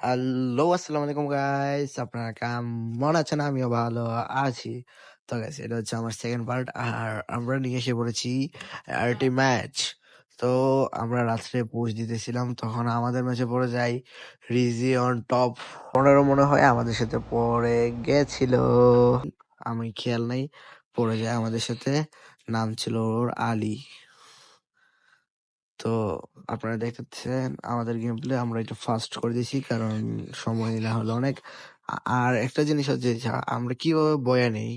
Hello, আসসালামু আলাইকুম guys আপনারা কেমন আছেন? আমিও ভালো আছি। তো গাইস এটা হচ্ছে আমার সেকেন্ড পার্ট আর আমরা নিয়ে এসে পড়েছি আরটি ম্যাচ তো আমরা রাত্রে পোস্ট দিতেছিলাম, তখন আমাদের ম্যাচে পড়ে যাই রিজি অন টপ পনেরো মনে হয় আমাদের সাথে পড়ে গেছিল। আমি খেয়াল নাই, পড়ে যায় আমাদের সাথে। নাম ছিল ওর আলী। তো আপনারা দেখতেছেন আমাদের গেম প্লে আমরা একটু ফাস্ট করে দিয়েছি কারণ সময় না হলো অনেক। আর একটা জিনিস হচ্ছে আমরা কীভাবে বয়া নেই,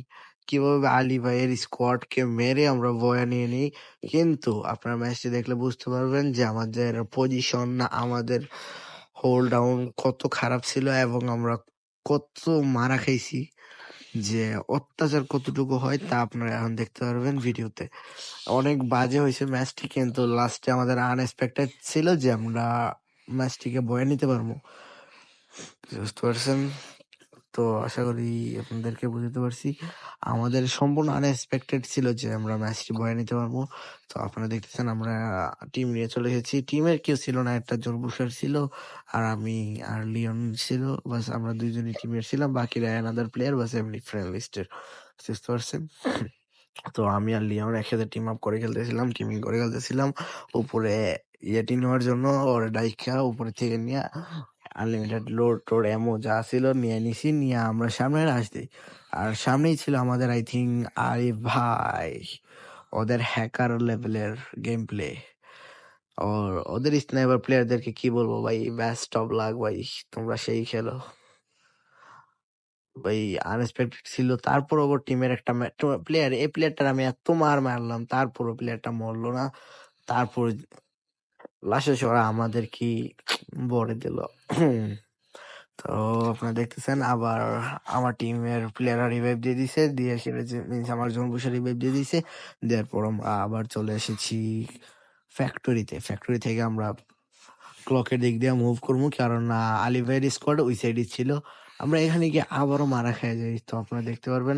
কীভাবে আলী ভাইয়ের স্কোয়াড কে মেরে আমরা বয়া নিয়ে নিই, কিন্তু আপনার ম্যাচটি দেখলে বুঝতে পারবেন যে, আমাদের পজিশন না আমাদের হোল্ড ডাউন কত খারাপ ছিল এবং আমরা কত মারা খাইছি। যে অত্যাচার কতটুকু হয় তা আপনারা এখন দেখতে পারবেন ভিডিওতে। অনেক বাজে হয়েছে ম্যাচটি, কিন্তু লাস্টে আমাদের আনএক্সপেক্টেড ছিল যে আমরা ম্যাচটিকে বয়ে নিতে পারব। বুঝতে পারছেন? তো আশা করি আপনাদেরকে বুঝতে পারছি। আমাদের সম্পূর্ণ আনএক্সপেক্টেড ছিল যে আমরা ম্যাচটি বয়ে নিতে পারব। তো আপনারা দেখতেছেন আমরা টিম নিয়ে চলে এসেছি। টিমের কেউ ছিল না, একটা জোরবুসার ছিল আর আমি আর লিওন ছিল। বাস আমরা দুইজনই টিমের ছিলাম, বাকিরা অ্যানাদার প্লেয়ার বাস এমনি ফ্রেন্ড লিস্টের বুঝতে পারছেন? তো আমি আর লিওন একসাথে টিম আপ করে খেলতেছিলাম টিমিং করে খেলতেছিলাম। উপরে ইয়েটি নেওয়ার জন্য ওর ডাইকা উপরে থেকে নিয়ে আনলিমিটেড লোড টোড এমও যা ছিল নিয়ে নিছি, নিয়ে আমরা সামনে আসছি আর সামনেই ছিল আমাদের আই থিঙ্ক আরিফ ভাই, ওদের হ্যাকার লেভেলের গেম প্লে আর ওদের স্নাইপার প্লেয়ারদেরকে কি বলব ভাই বেস্ট অফ লাক ভাই, তোমরা সেই খেলো। ভাই আনএক্সপেক্টেড ছিল, তারপর ওর টিমের একটা প্লেয়ার এই প্লেয়ারটার আমি এত মার মারলাম তারপরও প্লেয়ারটা মরলো না। তারপর লাশের ওরা আমাদের কি বলে দিল? তো আপনারা দেখতেছেন, আবার আমার টিমের প্লেয়াররা রিভাইভ দিয়ে দিছে, দিয়ে সেটা মিনস আমার জোন বসে রিভাইভ দিয়ে দিছে, দেওয়ার পর আমরা আবার চলে এসেছি ফ্যাক্টরিতে ফ্যাক্টরি থেকে আমরা ক্লকের দিক দিয়ে মুভ করব কারণ আলিভাইয়ের স্কোয়াড ওই সাইডে ছিল। আমরা এখানে গিয়ে আবারও মারা খেয়ে যাই, তো আপনারা দেখতে পারবেন।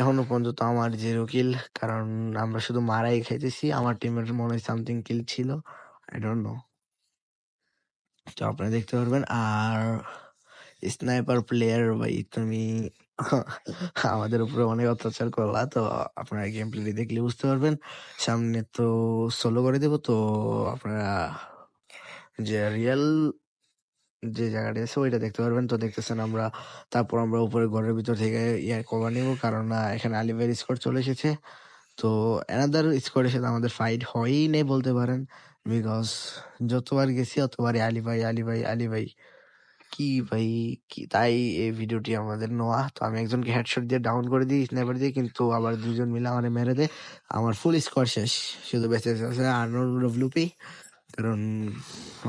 এখনও পর্যন্ত আমার জিরো কিল কারণ আমরা শুধু মারাই খাইতেছি, আমার টিমের মনে হয় সামথিং কিল ছিল। আই ডোন্ট নো তো আপনারা দেখতে পারবেন আর স্নাইপার প্লেয়ার ভাই তুমি আমাদের উপরে অনেক অত্যাচার করলা তো আপনারা গেম প্লে দেখলে বুঝতে পারবেন। সামনে তো সোলো করে দেবো তো আপনারা যে রিয়েল যে জায়গাটা আছে ওইটা দেখতে পারবেন। তো দেখতেছেন আমরা তারপর আমরা উপরে ঘরের ভিতর থেকে ইয়ার কভার নিব কারণ আহ, এখানে আলিভের স্কোর চলে এসেছে। তো অ্যানাদার স্কোয়াডের সাথে আমাদের ফাইট হয়ই নেই বলতে পারেন। বিকজ যতবার গেছি, অতবারই আলী ভাই আলী ভাই আলী ভাই। কি ভাই, কি, তাই এই ভিডিওটি আমাদের নোয়া তো আমি একজনকে হেডশট দিয়ে ডাউন করে দিই স্নাইপার দিয়ে, কিন্তু আবার দুজন মিলে আমার মেরে দেয়। আমার ফুল স্কোয়ার শেষ। শুধু বেঁচে আছে আর্নল্ড ডব্লিউপি কারণ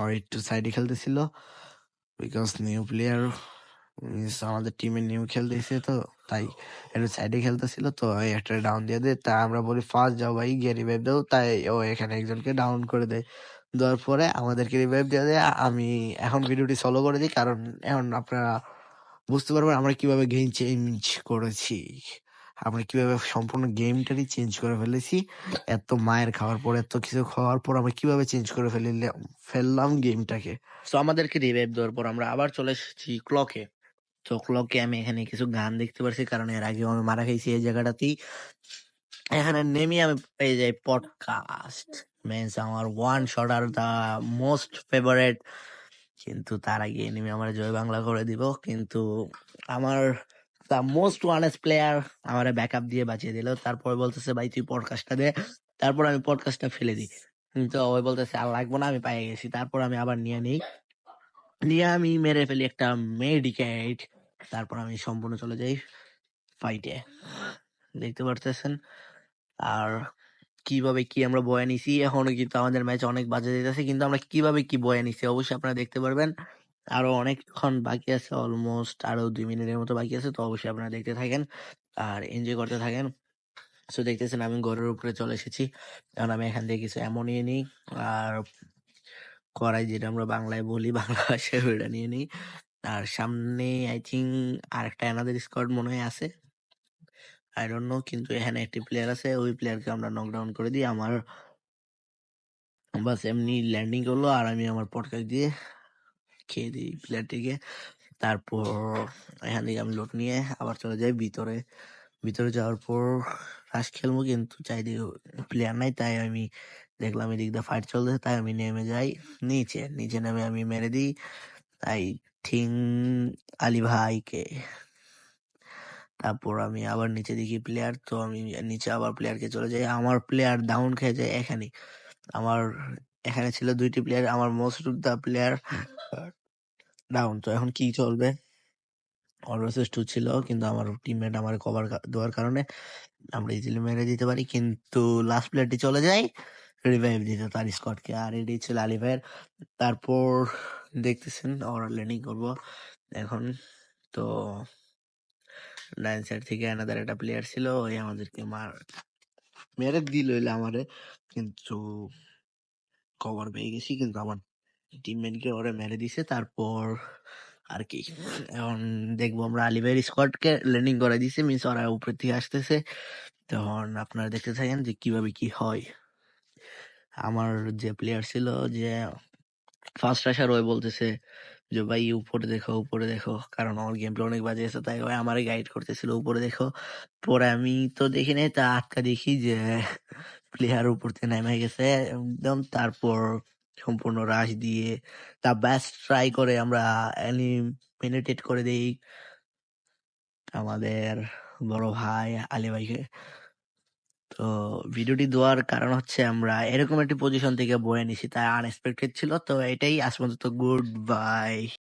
ও একটু সাইডে খেলতেছিল। বিকজ নিউ প্লেয়ার আমাদের টিমে নিউ খেলতেছে তো, তাই একটু সাইডে খেলতেছিল তো একটা ডাউন দিয়ে দেয়। তা আমরা বলি, ফার্স্ট যাও ভাই, গিয়ে রিভাইভ দাও। তাই ও এখানে একজনকে ডাউন করে দেয়। দেওয়ার পরে আমাদেরকে রিভাইভ দিয়ে দেয়। আমি এখন ভিডিওটি সলো করে দিই, কারণ এখন আপনারা বুঝতে পারবেন আমরা কীভাবে গেম চেঞ্জ করেছি। আমরা কীভাবে সম্পূর্ণ গেমটারই চেঞ্জ করে ফেলেছি। এত মায়ের খাওয়ার পর, এত কিছু খাওয়ার পর আমরা কীভাবে চেঞ্জ করে ফেলিলাম ফেললাম গেমটাকে তো আমাদেরকে রিভাইভ দেওয়ার পর আমরা আবার চলে এসেছি ক্লকে তো ক্লকে আমি এখানে কিছু গান দেখতে পারছি, কারণ এর আগেও আমি মারা খাইছি এই জায়গাটাতেই। এখানে নেমে আমি পেয়ে যাই পডকাস্ট মিনস আমার ওয়ান শট আর দ্য মোস্ট ফেভারেট কিন্তু তার আগে নেমে আমার জয় বাংলা করে দিব, কিন্তু আমার দ্য মোস্ট ওয়ানেস্ট প্লেয়ার আমার ব্যাকআপ দিয়ে বাঁচিয়ে দিল। তারপর বলতেছে, ভাই, তুই পডকাস্টটা দে। তারপর আমি পডকাস্টটা ফেলে দিই। কিন্তু ওই বলতেছে, আর লাগবো না, আমি পাই গেছি। তারপর আমি আবার নিয়ে নিই। নিয়ে আমি মেরে ফেলি একটা মেডিকেট তারপর আমি সম্পূর্ণ চলে যাই ফাইটে দেখতে পারতেছেন? আর কীভাবে কি আমরা বয়ে নিছি? এখনও কিন্তু আমাদের ম্যাচ অনেক বাজে যেতেছে কিন্তু আমরা কীভাবে কি বয়ে নিছি অবশ্যই আপনারা দেখতে পারবেন। আরও অনেকক্ষণ বাকি আছে অলমোস্ট আরও দুই মিনিটের মতো বাকি আছে, তো অবশ্যই আপনারা দেখতে থাকেন আর এনজয় করতে থাকেন। সো দেখতেছেন আমি ঘরের উপরে চলে এসেছি। কারণ আমি এখান থেকে কিছু এমন নিয়ে নিই। আর কড়াই যেটা আমরা বাংলায় বলি, বাংলা ভাষায় ওইটা নিয়ে নিই। আর সামনে আই থিঙ্ক আর একটা অ্যানাদার স্কোয়াড মনে হয় আছে। আই ডোন্ট নো কিন্তু এখানে একটি প্লেয়ার আছে, ওই প্লেয়ারকে আমরা নকডাউন করে দিই। আমার বাস এমনি ল্যান্ডিং করল আর আমি আমার পডকাস্ট দিয়ে খেয়ে দিই প্লেয়ারটিকে তারপর এখান থেকে আমি লোট নিয়ে আবার চলে যাই ভিতরে। ভিতরে যাওয়ার পর রাশ খেলব কিন্তু চাইদিকে প্লেয়ার নাই, তাই আমি দেখলাম এদিক দিয়ে ফাইট চলতেছে, তাই আমি নেমে যাই। নিচে নিচে নেমে আমি মেরে দিই। তাই থিং আলী ভাইকে। তারপর আমি আবার নিচে দেখি প্লেয়ার তো আমি নিচে আবার প্লেয়ারকে চলে যাই। আমার প্লেয়ার ডাউন খেয়ে যায় এখানে আমার এখানে ছিল দুইটি প্লেয়ার আমার most of the player down তো এখন কি চলবে? অলওয়েজ টু ছিল, কিন্তু আমার টিমমেট আমার কভার দেওয়ার কারণে আমরা ইজিলি মেরে দিতে পারি। কিন্তু লাস্ট প্লেয়ারটি চলে যায়। রিভাইভ দিতে তার স্কটকে আর এটি ছিল আলী তারপর দেখতেছেন ওরা ল্যান্ডিং করব। এখন তো ডাইন সাইড থেকে অ্যানাদার একটা প্লেয়ার ছিল, ওই আমাদেরকে মার, মেরে দিল হইলে আমারে। কিন্তু কভার পেয়ে গেছি, কিন্তু আমার টিমমেটকে ওরা মেরে দিছে। তারপর আর কি। এখন দেখব আমরা আলিভাইয়ের স্কোয়াডকে ল্যান্ডিং করে দিছে মিনস ওরা উপর থেকে আসতেছে। তখন আপনারা দেখতে থাকেন যে কীভাবে কি হয়। আমার যে প্লেয়ার ছিল যে ফার্স্ট আসার ওই বলতেছে যে, ভাই, উপরে দেখো উপরে দেখো। কারণ আমার গেম প্লে অনেক বাজে আছে, তাই ওই আমারে গাইড করতেছিল, উপরে দেখো। পরে আমি তো দেখি নাই, তা আটকা দেখি যে প্লেয়ার উপর থেকে নেমে গেছে, একদম। তারপর সম্পূর্ণ রাশ দিয়ে তা বেস্ট ট্রাই করে আমরা এলিমিনেটেড করে দেই। আমাদের বড় ভাই আলী ভাইকে তো ভিডিওটি দেওয়ার কারণ হচ্ছে আমরা এরকম একটি পজিশন থেকে বয়ে নিছি তাই আনএক্সপেক্টেড ছিল। তো এটাই আজ পর্যন্ত গুড বাই